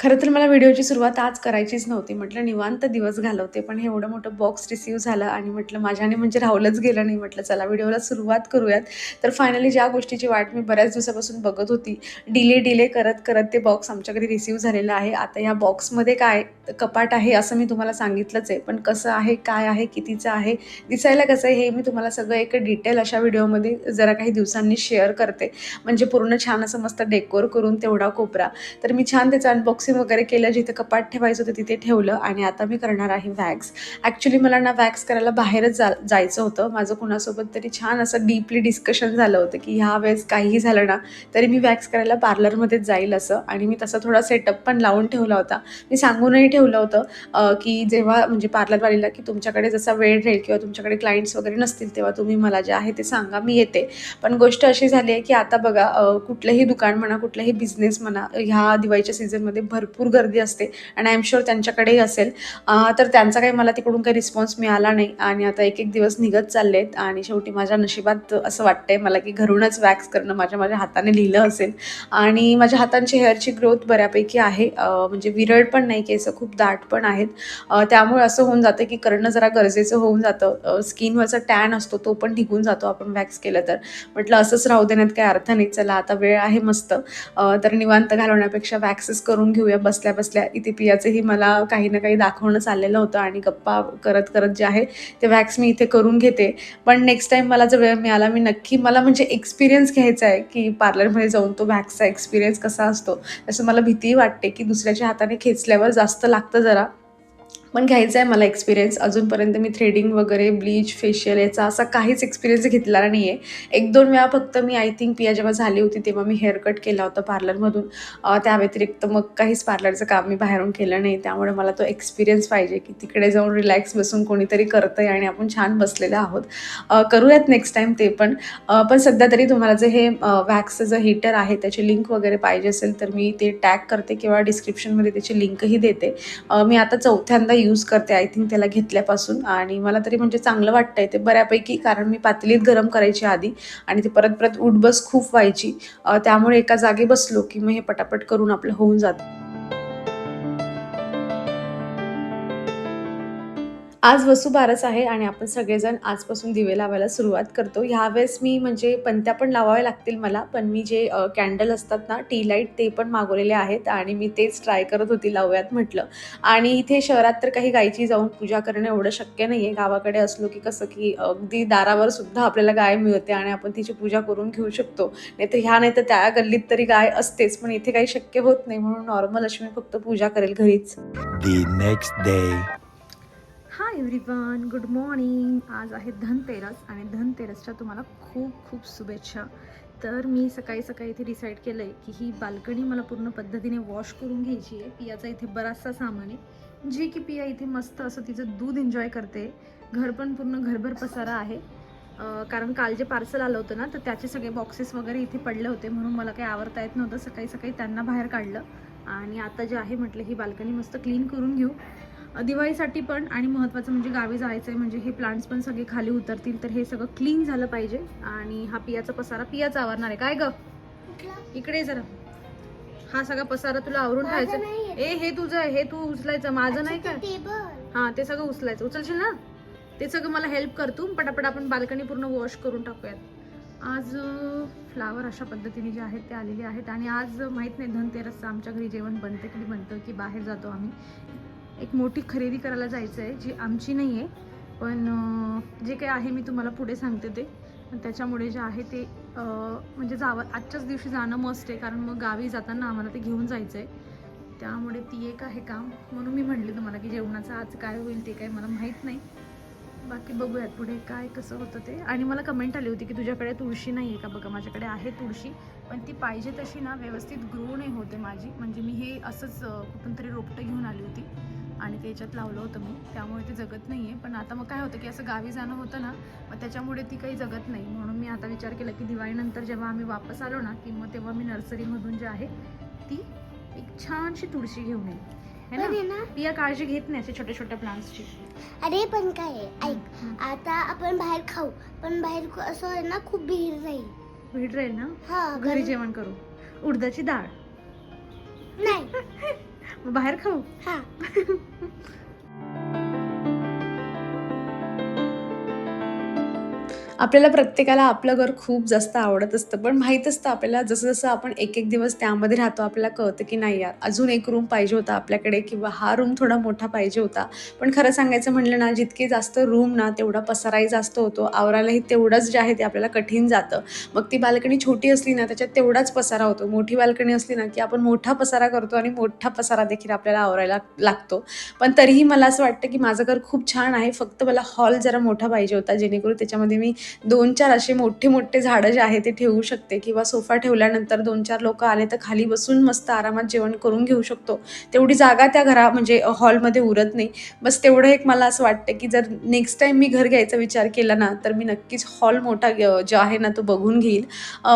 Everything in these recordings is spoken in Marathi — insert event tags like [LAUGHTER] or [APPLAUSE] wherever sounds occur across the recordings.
खरं तर मला व्हिडिओची सुरुवात आज करायचीच नव्हती. म्हटलं निवांत दिवस घालवते पण हे एवढं मोठं बॉक्स रिसीव्ह झालं आणि म्हटलं माझ्याने म्हणजे राहूलच गेलं नाही. म्हटलं चला व्हिडिओला सुरुवात करूयात. तर फायनली ज्या गोष्टीची वाट मी बऱ्याच दिवसापासून बघत होती डिले डिले करत करत ते बॉक्स आमच्या घरी झालेलं आहे. आता या बॉक्समध्ये काय कपाट आहे असं मी तुम्हाला सांगितलंच आहे पण कसं आहे काय आहे कितीचं आहे दिसायला कसं आहे हे मी तुम्हाला सगळं एक डिटेल अशा व्हिडिओमध्ये जरा काही दिवसांनी शेअर करते. म्हणजे पूर्ण छान असं मस्त डेकोर करून तेवढा कोपरा. तर मी छान त्याचं अनबॉक्सिंग वगैरे केलं जिथे कपाट ठेवायचं होतं तिथे ठेवलं आणि आता मी करणार आहे वॅक्स ॲक्च्युली मला ना वॅक्स करायला बाहेरच जा जायचं होतं. माझं कुणासोबत तरी छान असं डीपली डिस्कशन झालं होतं की ह्या वेळेस काहीही झालं ना तरी मी वॅक्स करायला पार्लरमध्येच जाईल असं. आणि मी तसा थोडा सेटअप पण लावून ठेवला होता. मी सांगूनही ठेवलं होतं की जेव्हा म्हणजे पार्लरवालीला की तुमच्याकडे जसा वेळ राहील किंवा तुमच्याकडे क्लायंट्स वगैरे नसतील तेव्हा तुम्ही मला जे आहे ते सांगा मी येते. पण गोष्ट अशी झाली आहे की आता बघा कुठलंही दुकान म्हणा कुठलाही बिझनेस म्हणा ह्या दिवाळीच्या सीझनमध्ये भर भरपूर गर्दी असते आणि आय एम शुअर त्यांच्याकडेही असेल. तर त्यांचा काही मला तिकडून काही रिस्पॉन्स मिळाला नाही आणि आता एक एक दिवस निघत चाललेत आणि शेवटी माझ्या नशिबात असं वाटतंय मला की घरूनच वॅक्स करणं माझ्या माझ्या हाताने लिहिलं असेल. आणि माझ्या हातांची हेअरची ग्रोथ बऱ्यापैकी आहे. म्हणजे विरळ पण नाही केस खूप दाट पण आहेत. त्यामुळे असं होऊन जातं की करणं जरा गरजेचं होऊन जातं. स्किनवरचा टॅन असतो तो पण निघून जातो आपण वॅक्स केलं तर. म्हटलं असंच राहू देण्यात काही अर्थ नाही. चला आता वेळ आहे मस्त. तर निवांत घालवण्यापेक्षा वॅक्सेस करून घेऊया. बसल्या बसल्या. इथे पियाचंही मला काही ना काही दाखवणं चाललेलं होतं आणि गप्पा करत करत जे आहे ते वॅक्स मी इथे करून घेते. पण नेक्स्ट टाईम मला जर वेळ मिळाला मी नक्की मला म्हणजे एक्सपिरियन्स घ्यायचा आहे की पार्लरमध्ये जाऊन तो वॅक्सचा एक्सपिरियन्स कसा असतो. तसं मला भीती वाटते की दुसऱ्याच्या हाताने खेचल्यावर जास्त लागतं जरा. पण घ्यायचं आहे मला एक्सपिरियन्स अजूनपर्यंत मी थ्रेडिंग वगैरे ब्लीच फेशियल याचा असा काहीच एक्सपिरियन्स घेतलेला नाही आहे एक दोन वेळा फक्त मी आय थिंक पिया जेव्हा झाली होती तेव्हा मी हेअर कट केला होता पार्लरमधून त्या व्यतिरिक्त मग काहीच पार्लरचं काम मी बाहेरून केलं नाही. त्यामुळे मला तो एक्सपिरियन्स पाहिजे की तिकडे जाऊन रिलॅक्स बसून कोणीतरी करतं आहे आणि आपण छान बसलेलं आहोत. करूयात नेक्स्ट टाईम ते पण. पण सध्या तरी तुम्हाला जे हे वॅक्सचं जे हीटर आहे त्याची लिंक वगैरे पाहिजे असेल तर मी ते टॅग करते किंवा डिस्क्रिप्शनमध्ये त्याची लिंकही देते. मी आता चौथ्यांदा यूज करते आय थिंक त्याला घेतल्यापासून. आणि मला तरी म्हणजे चांगलं वाटतंय ते बऱ्यापैकी कारण मी पातळीत गरम करायची आधी. आणि ती परत परत उठबस खूप व्हायची. त्यामुळे एका जागी बसलो की मग हे पटापट करून आपलं होऊन जातं. आज वसुबारस आहे आणि आपण सगळेजण आजपासून दिवे लावायला सुरुवात करतो. ह्यावेळेस मी म्हणजे पंत्या पण लावाव्या लागतील मला पण मी जे कॅन्डल असतात ना टी लाइट ते पण मागवलेले आहेत आणि मी तेच ट्राय करत होती लावूयात म्हटलं. आणि इथे शहरात तर काही गायची जाऊन पूजा करणं एवढं शक्य नाही आहे गावाकडे असलो की कसं की अगदी दारावर सुद्धा आपल्याला गाय मिळते आणि आपण तिची पूजा करून घेऊ शकतो. नाही तर ह्या नाही तर त्या गल्लीत तरी गाय असतेच पण इथे काही शक्य होत नाही म्हणून नॉर्मल अशी मी फक्त पूजा करेल घरीच. The next day. Hi everyone good morning आज आहे धनतेरस आणि धनतेरसच्या तुम्हाला खूप खूप शुभेच्छा. तर मी सकाळी सकाळी इथे डिसाईड केलं आहे की ही बाल्कनी मला पूर्ण पद्धतीने वॉश करून घ्यायची आहे. पियाचा इथे बराचसा सामान आहे. जे की पिया इथे मस्त असं तिचं दूध एन्जॉय करते. घर पण पूर्ण घरभर पसारा आहे. कारण काल जे पार्सल आलं होतं ना तर त्याचे सगळे बॉक्सेस वगैरे इथे पडले होते म्हणून मला काही आवरता येत नव्हतं. सकाळी सकाळी त्यांना बाहेर काढलं. आणि आता जे आहे म्हटलं ही बाल्कनी मस्त क्लीन करून घेऊ. दिवाळीसाठी पण आणि महत्त्वाचं म्हणजे गावी जायचं आहे म्हणजे हे प्लांट्स पण सगळे खाली उतरतील तर हे सगळं क्लीन झालं पाहिजे. आणि हा पियाचा पसारा पियाचा आवरणार आहे. काय ग? इकडे जरा. हा सगळा पसारा तुला आवरून ठेवायचा ए हे तुझं हे तू उचलायचं. माझं नाही का? हा ते सगळं उचलायचं. उचलशील ना? ते सगळं मला हेल्प कर तू. पटापट आपण बाल्कनी पूर्ण वॉश करून टाकूयात. आज फ्लावर अशा पद्धतीने जे आहेत ते आलेले आहेत. आणि आज माहीत नाही धनतेरसचं आमच्या घरी जेवण बनतं की बनतं की बाहेर जातो आम्ही. एक मोठी खरेदी करायला जायचं आहे जी आमची नाही आहे पण जे काही आहे मी तुम्हाला पुढे सांगते ते. पण त्याच्यामुळे जे आहे ते म्हणजे जावं आजच्याच दिवशी जाणं मस्त आहे कारण मग गावी जाताना आम्हाला ते घेऊन जायचं आहे त्यामुळे ती एक आहे काम. म्हणून मी म्हणले तुम्हाला की जेवणाचं आज काय होईल ते काय मला माहीत नाही. बाकी बघूयात पुढे काय कसं होतं ते. आणि मला कमेंट आली होती की तुझ्याकडे तुळशी नाही आहे का? बघा माझ्याकडे आहे तुळशी पण ती पाहिजे तशी ना व्यवस्थित ग्रो नाही होते माझी. म्हणजे मी हे असंच कुठून तरी रोपटं घेऊन आली होती. आणि ते याच्यात लावलं होतं मी. त्यामुळे ते जगत नाही आहे पण आता मग काय होतं की असं गावी जाणं होतं ना मग त्याच्यामुळे ती काही जगत नाही. म्हणून मी आता विचार केला की दिवाळीनंतर जेव्हा आम्ही वापस आलो ना की मग तेव्हा मी नर्सरीमधून जे आहे ती एक छानशी तुळशी घेऊन येईल. है ना? काळजी घेत नाही असे छोट्या छोट्या प्लांट्सची अरे पण काय ऐक आता आपण बाहेर खाऊ पण बाहेर असं आहे ना खूप भीड राहील. भीड राहील ना? हा घरी. जेवण करू. उडदाची डाळ. नाही. [LAUGHS] बाहेर खाऊ? हा. [LAUGHS] आपल्याला प्रत्येकाला आपलं घर खूप जास्त आवडत असतं पण माहीत असतं आपल्याला जसं जसं आपण एक एक दिवस त्यामध्ये राहतो आपल्याला कळतं की नाही यार अजून एक रूम पाहिजे होता आपल्याकडे किंवा हा रूम थोडा मोठा पाहिजे होता. पण खरं सांगायचं म्हणलं ना जितके जास्त रूम ना तेवढा पसाराही जास्त होतो आवरायलाही तेवढंच जे आहे ते आपल्याला कठीण जातं. मग ती बाल्कनी छोटी असली ना त्याच्यात तेवढाच पसारा होतो. मोठी बाल्कनी असली ना की आपण मोठा पसारा करतो आणि मोठा पसारा देखील आपल्याला आवरायला लागतो. पण तरीही मला असं वाटतं की माझं घर खूप छान आहे फक्त मला हॉल जरा मोठा पाहिजे होता जेणेकरून त्याच्यामध्ये मी दोन चार असे मोठे मोठे झाडं जे आहे ते ठेवू शकते किंवा सोफा ठेवल्यानंतर दोन चार लोक आले तर खाली बसून मस्त आरामात जेवण करून घेऊ शकतो. तेवढी जागा त्या घरा म्हणजे हॉलमध्ये उरत नाही. बस तेवढं एक मला असं वाटतं की जर नेक्स्ट टाईम मी घर घ्यायचा विचार केला ना तर मी नक्कीच हॉल मोठा जो आहे ना तो बघून घेईल.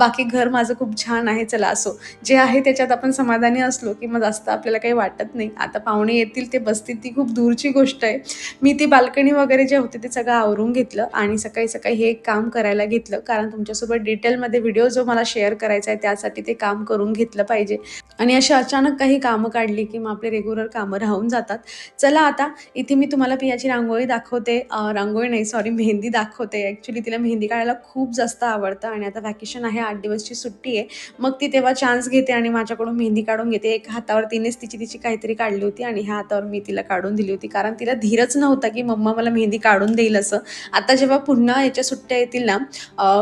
बाकी घर माझं खूप छान आहे चला असो. जे आहे त्याच्यात आपण समाधानी असलो की मग जास्त आपल्याला काही वाटत नाही. आता पाहुणे येतील ते बसतील ती खूप दूरची गोष्ट आहे. मी ती बाल्कनी वगैरे जे होते ते सगळं आवरून घेतलं आणि सकाळी सकाळी हे एक काम करायला घेतलं. कारण तुमच्यासोबत डिटेलमध्ये व्हिडिओ जो मला शेअर करायचा आहे त्यासाठी ते काम करून घेतलं पाहिजे. आणि अशी अचानक काही कामं काढली की मग आपले रेग्युलर कामं राहून जातात. चला आता इथे मी तुम्हाला पियाची रांगोळी दाखवते. रांगोळी नाही सॉरी मेहंदी दाखवते. ॲक्च्युली तिला मेहंदी काढायला खूप जास्त आवडतं आणि आता व्हॅकेशन आहे आठ दिवसची सुट्टी आहे. मग ती तेव्हा चान्स घेते आणि माझ्याकडून मेहंदी काढून घेते. एक हातावर तिनेच तिची तिची काहीतरी काढली होती आणि ह्या हातावर मी तिला काढून दिली होती. कारण तिला धीरच नव्हता की मम्मा मला मेहंदी काढून देईल असं. आता जेव्हा पुन्हा याच्या सुट्टी सुट्ट्या येतील ना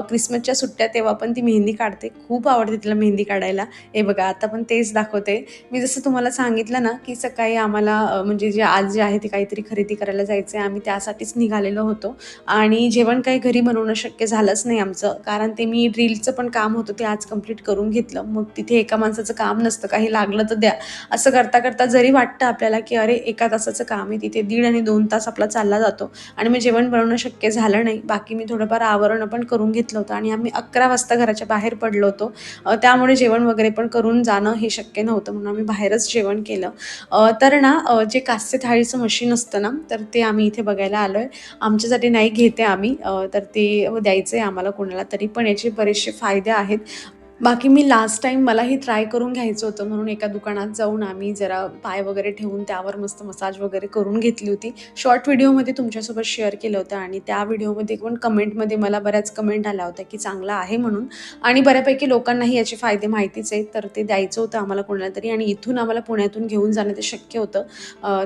क्रिसमसच्या सुट्ट्या तेव्हा पण ती मेहंदी काढते. खूप आवडते तिला मेहंदी काढायला. हे बघा आता पण तेच दाखवते. मी जसं तुम्हाला सांगितलं ना की सकाळी आम्हाला म्हणजे जे आज जे आहे ते काहीतरी खरेदी करायला जायचं आहे आम्ही त्यासाठीच निघालेलो होतो. आणि जेवण काही घरी बनवणं शक्य झालंच नाही आमचं. कारण ते मी ड्रिलचं पण काम होतं ते आज कंप्लीट करून घेतलं. मग तिथे एका माणसाचं काम नसतं काही लागलं तर द्या. असं करता करता जरी वाटतं आपल्याला की अरे एका तासाचं काम आहे तिथे दीड आणि दोन तास आपला चालला जातो. आणि मग जेवण बनवणं शक्य झालं नाही. बाकी मी थोडंफार आवरण पण करून घेतलं होतं आणि आम्ही अकरा वाजता घराच्या बाहेर पडलो होतो. त्यामुळे जेवण वगैरे पण करून जाणं हे शक्य नव्हतं म्हणून आम्ही बाहेरच जेवण केलं. तर ना जे कास्य थाळीचं मशीन असतं ना तर ते आम्ही इथे बघायला आलो आहे आमच्यासाठी नाही घेते आम्ही. तर ते द्यायचं आहे आम्हाला कोणाला तरी पण याचे बरेचसे फायदे आहेत. बाकी मी लास्ट टाईम मलाही ट्राय करून घ्यायचं होतं. म्हणून एका दुकानात जाऊन आम्ही जरा पाय वगैरे ठेवून त्यावर मस्त मसाज वगैरे करून घेतली होती. शॉर्ट व्हिडिओमध्ये तुमच्यासोबत शेअर केलं होतं आणि त्या व्हिडिओमध्ये पण कमेंटमध्ये मला बऱ्याच कमेंट आल्या होत्या की चांगला आहे म्हणून. आणि बऱ्यापैकी लोकांनाही याचे फायदे माहितीच आहेत. तर ते द्यायचं होतं आम्हाला कोणाला तरी आणि इथून आम्हाला पुण्यातून घेऊन जाणं ते शक्य होतं.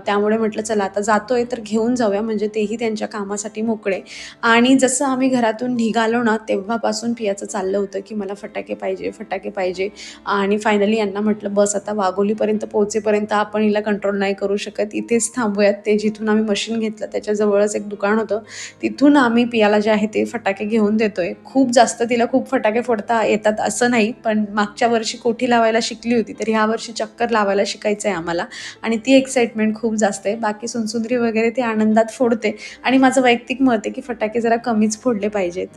त्यामुळे म्हटलं चला आता जातोय तर घेऊन जाऊया. म्हणजे तेही त्यांच्या कामासाठी मोकळे. आणि जसं आम्ही घरातून निघालो ना तेव्हापासून पियाचं चाललं होतं की मला फटाके पाहिजे फटाके पाहिजे. आणि फायनली यांना म्हटलं बस आता वाघोलीपर्यंत पोहोचेपर्यंत आपण हिला कंट्रोल नाही करू शकत. इथेच थांबूयात. ते जिथून आम्ही मशीन घेतलं त्याच्याजवळच एक दुकान होतं. तिथून आम्ही पियाला जे आहे ते फटाके घेऊन देतोय. खूप जास्त तिला खूप फटाके फोडता येतात असं नाही पण मागच्या वर्षी कोठी लावायला शिकली होती तर ह्या वर्षी चक्कर लावायला शिकायचं आहे आम्हाला. आणि ती एक्साइटमेंट खूप जास्त आहे. बाकी सुनसुंदरी वगैरे ती आनंदात फोडते. आणि माझं वैयक्तिक मत आहे की फटाके जरा कमीच फोडले पाहिजेत.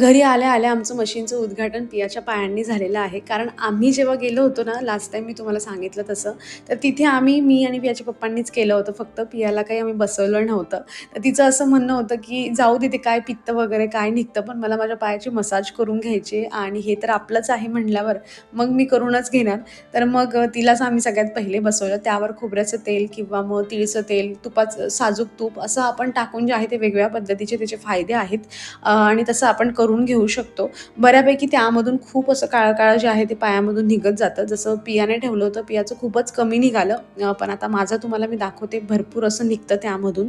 घरी आल्या आल्या आमचं मशीनचं उद्घाटन पियाच्या पायांनी झालेलं आहे. कारण आम्ही जेव्हा गेलो होतो ना लास्ट टाईम मी तुम्हाला सांगितलं तसं तर तिथे आम्ही मी आणि पियाच्या पप्पांनीच केलं होतं. फक्त पियाला काही आम्ही बसवलं नव्हतं. तर तिचं असं म्हणणं होतं की जाऊ तिथे काय पित्त वगैरे काय निघतं पण मला माझ्या पायाची मसाज करून घ्यायची आणि हे तर आपलंच आहे म्हणल्यावर मग मी करूनच घेणार. तर मग तिलाच आम्ही सगळ्यात पहिले बसवलं. त्यावर खोबऱ्याचं तेल किंवा मग तिळचं तेल तुपाचं साजूक तूप असं आपण टाकून जे आहे ते वेगवेगळ्या पद्धतीचे त्याचे फायदे आहेत. आणि तसं आपण करून घेऊ शकतो. बऱ्यापैकी त्यामधून खूप असं काळं काळं जे आहे ते पायामधून निघत जातं. जसं पियाने ठेवलं होतं पियाचं खूपच कमी निघालं. पण आता माझं तुम्हाला मी दाखवते भरपूर असं निघतं त्यामधून.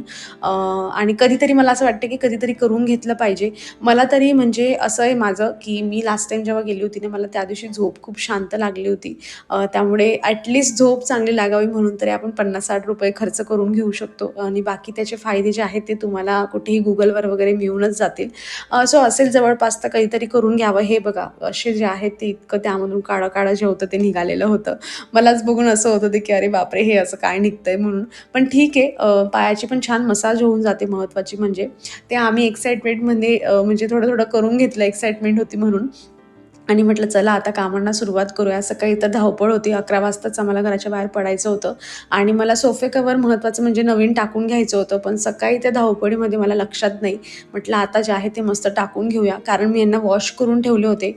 आणि कधीतरी मला असं वाटतं की कधीतरी करून घेतलं पाहिजे. मला तरी म्हणजे असं आहे माझं की मी लास्ट टाईम जेव्हा गेली होती ना मला त्या दिवशी झोप खूप शांत लागली होती. त्यामुळे ॲटलिस्ट झोप चांगली लागावी म्हणून तरी आपण पन्नास साठ रुपये खर्च करून घेऊ शकतो. आणि बाकी त्याचे फायदे जे आहेत ते तुम्हाला कुठेही गुगलवर वगैरे मिळूनच जातील. सो असेल जवळपास तर काहीतरी करून घ्यावं. हे बघा असे जे आहेत ते इतकं त्यामधून काळं काळं जे होतं ते निघालेलं होतं. मलाच बघून असं होतं ते की अरे बापरे हे असं काय निघतंय म्हणून. पण ठीक आहे पायाची पण छान मसाज होऊन जाते महत्त्वाची म्हणजे. ते आम्ही एक्साइटमेंटमध्ये म्हणजे थोडं थोडं करून घेतलं एक्साइटमेंट होती म्हणून. आणि म्हटलं चला आता कामांना सुरुवात करूया. सकाळी तर धावपळ होती. अकरा वाजताच आम्हाला घराच्या बाहेर पडायचं होतं. आणि मला सोफे कवर महत्त्वाचं म्हणजे नवीन टाकून घ्यायचं होतं पण सकाळी त्या धावपळीमध्ये मला लक्षात नाही. म्हटलं आता जे आहे ते मस्त टाकून घेऊया. कारण मी यांना वॉश करून ठेवले होते.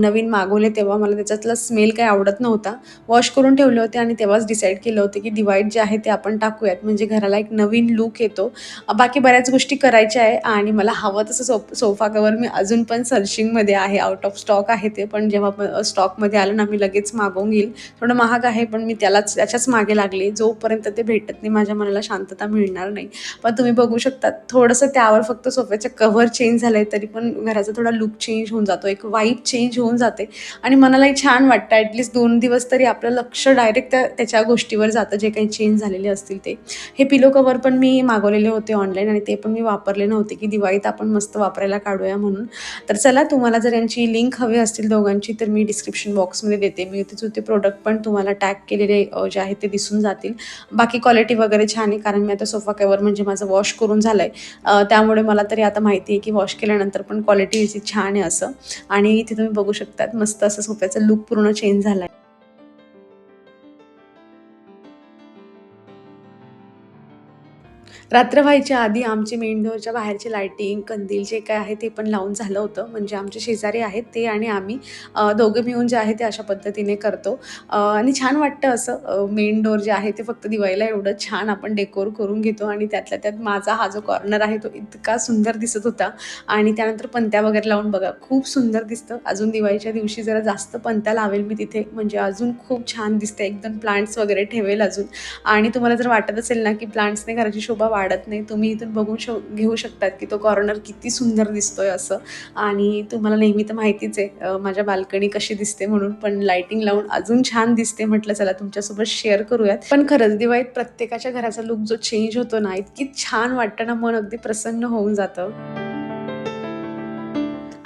नवीन मागवले तेव्हा मला त्याच्यातला स्मेल काही आवडत नव्हता. वॉश करून ठेवले होते आणि तेव्हाच डिसाईड केलं होतं की दिवाळीत जे आहे ते आपण टाकूयात. म्हणजे घराला एक नवीन लूक येतो. बाकी बऱ्याच गोष्टी करायच्या आहे आणि मला हवं तसं सो सोफा कवर मी अजून पण सर्चिंगमध्ये आहे आउट ऑफ स्टॉक आहे. आहे ते पण जेव्हा स्टॉकमध्ये आलं ना मी लगेच मागवून घेईल. थोडं महाग आहे पण मी त्यालाच त्याच्याच मागे लागले. जोपर्यंत ते भेटत नाही माझ्या मनाला शांतता मिळणार नाही. पण तुम्ही बघू शकता थोडंसं त्यावर फक्त सोफ्याचं कव्हर चेंज झालं आहे तरी पण घराचा थोडा लुक चेंज होऊन जातो. एक वाईब चेंज होऊन जाते. आणि मनालाही छान वाटतं. ॲटलिस्ट दोन दिवस तरी आपलं लक्ष डायरेक्ट त्या त्याच्या गोष्टीवर जातं जे काही चेंज झालेले असतील ते. हे पिलो कवर पण मी मागवलेले होते ऑनलाईन आणि ते पण मी वापरले नव्हते की दिवाळीत आपण मस्त वापरायला काढूया म्हणून. तर चला तुम्हाला जर यांची लिंक हवी असतील दोघांची तर मी डिस्क्रिप्शन बॉक्समध्ये देते. मी तिथे ते प्रोडक्ट पण तुम्हाला टॅग केलेले जे आहेत ते दिसून जातील. बाकी क्वालिटी वगैरे छान आहे कारण मी आता सोफा कवर म्हणजे माझं वॉश करून झालं आहे त्यामुळे मला तरी आता माहिती आहे की वॉश केल्यानंतर पण क्वालिटी याची छान आहे असं. आणि इथे तुम्ही बघू शकतात मस्त असं सोफ्याचा लुक पूर्ण चेंज झाला आहे रात्र व्हायच्या आधी आमची मेन डोअरच्या बाहेरची लायटिंग कंदील जे काय आहे ते पण लावून झालं होतं. म्हणजे आमचे शेजारी आहेत ते आणि आम्ही दोघं मिळून जे आहे ते अशा पद्धतीने करतो. आणि छान वाटतं असं मेन डोअर जे आहे ते फक्त दिवाळीला एवढं छान आपण डेकोर करून घेतो आणि त्यातल्या त्यात माझा हा जो कॉर्नर आहे तो इतका सुंदर दिसत होता. आणि त्यानंतर पंत्या वगैरे लावून बघा खूप सुंदर दिसतं. अजून दिवाळीच्या दिवशी जरा जास्त पंत्या लावेल मी तिथे. म्हणजे अजून खूप छान दिसते एकदम प्लांट्स वगैरे ठेवेल अजून. आणि तुम्हाला जर वाटत असेल ना की प्लांट्सने घराची शोभा वाढत नाही. तुम्ही इथून बघून शो घेऊ शकतात की तो कॉर्नर किती सुंदर दिसतोय असं. आणि तुम्हाला नेहमी तर माहितीच आहे माझ्या बाल्कनी कशी दिसते म्हणून पण लाइटिंग लावून अजून छान दिसते म्हटलं चला तुमच्यासोबत शेअर करूयात. पण खरंच दिवाळीत प्रत्येकाच्या घराचा लुक जो चेंज होतो ना इतकी छान वाटतं ना मन अगदी प्रसन्न होऊन जातं.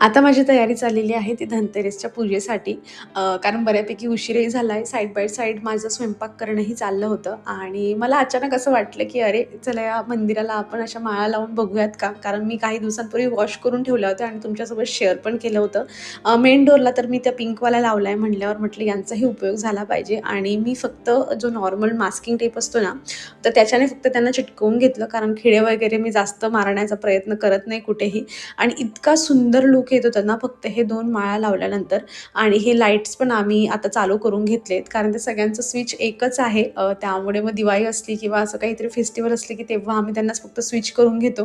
आता माझी तयारी चाललेली आहे ती धनतेरसच्या पूजेसाठी. कारण बऱ्यापैकी उशीरही झाला आहे साईड बाय साईड माझं स्वयंपाक करणंही चाललं होतं. आणि मला अचानक असं वाटलं की अरे चला या मंदिराला आपण अशा माळा लावून बघूयात का? कारण मी काही दिवसांपूर्वी वॉश करून ठेवल्या होत्या आणि तुमच्यासोबत शेअर पण केलं होतं. मेन डोरला तर मी त्या पिंकवाला लावला आहे म्हटल्यावर म्हटलं यांचाही उपयोग झाला पाहिजे. आणि मी फक्त जो नॉर्मल मास्किंग टेप असतो ना तर त्याच्याने फक्त त्यांना चिटकवून घेतलं. कारण खिळे वगैरे मी जास्त मारण्याचा प्रयत्न करत नाही कुठेही. आणि इतका सुंदर लुक येत होतं ना फक्त हे दोन माळा लावल्यानंतर आणि हे लाईट्स पण आम्ही आता चालू करून घेतलेत. कारण ते सगळ्यांचं स्विच एकच आहे. त्यामुळे मग दिवाळी असली किंवा असं काहीतरी फेस्टिवल असली की तेव्हा आम्ही त्यांना फक्त स्विच करून घेतो.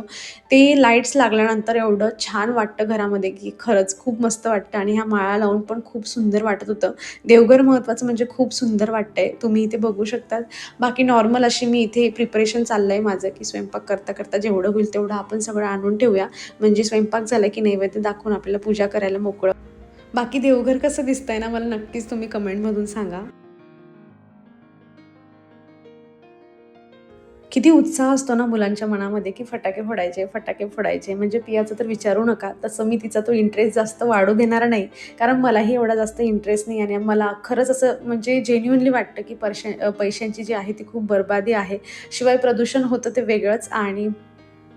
ते लाईट्स लागल्यानंतर एवढं छान वाटतं घरामध्ये की खरंच खूप मस्त वाटतं आणि ह्या माळा लावून पण खूप सुंदर वाटत होतं. देवघर महत्त्वाचं म्हणजे खूप सुंदर वाटतंय. तुम्ही इथे बघू शकतात. बाकी नॉर्मल अशी मी इथे प्रिपरेशन चाललं आहे माझं की स्वयंपाक करता करता जेवढं होईल तेवढं आपण सगळं आणून ठेवूया. म्हणजे स्वयंपाक झाला की नैवेद्य दाखवून आपल्याला पूजा करायला मोकळं. बाकी देवघर कसं दिसतंय ना मला नक्कीच तुम्ही कमेंटमधून सांगा. किती उत्साह असतो ना मुलांच्या मनामध्ये की फटाके फोडायचे फटाके फोडायचे. म्हणजे पियाचं तर विचारू नका तसं मी तिचा तो इंटरेस्ट जास्त वाढू देणार नाही. कारण मलाही एवढा जास्त इंटरेस्ट नाही आणि मला खरंच असं म्हणजे जेन्युनली वाटतं की परशा पैशांची जी आहे ती खूप बरबादी आहे. शिवाय प्रदूषण होतं ते वेगळंच आणि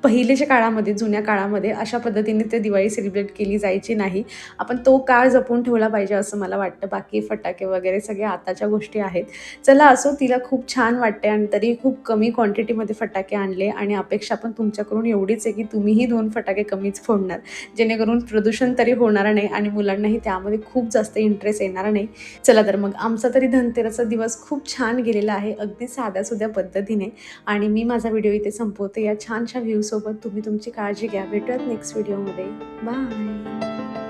पहिलेच्या काळामध्ये जुन्या काळामध्ये अशा पद्धतीने ते दिवाळी सेलिब्रेट केली जायची नाही. आपण तो काळ जपून ठेवला पाहिजे असं मला वाटतं. बाकी फटाके वगैरे सगळे आताच्या गोष्टी आहेत. चला असो तिला खूप छान वाटते आणि तरी खूप कमी क्वांटिटीमध्ये फटाके आणले आणि अपेक्षा पण तुमच्याकडून एवढीच आहे की तुम्हीही दोन फटाके कमीच फोडणार. जेणेकरून प्रदूषण तरी होणार नाही आणि मुलांनाही त्यामध्ये खूप जास्त इंटरेस्ट येणार नाही. चला तर मग आमचा तरी धनतेरसचा दिवस खूप छान गेलेला आहे. अगदी साध्या सुध्या पद्धतीने. आणि मी माझा व्हिडिओ इथे संपवते. या छानशा सोबत तुम्ही तुमची काळजी घ्या. भेटूयात नेक्स्ट व्हिडिओमध्ये बाय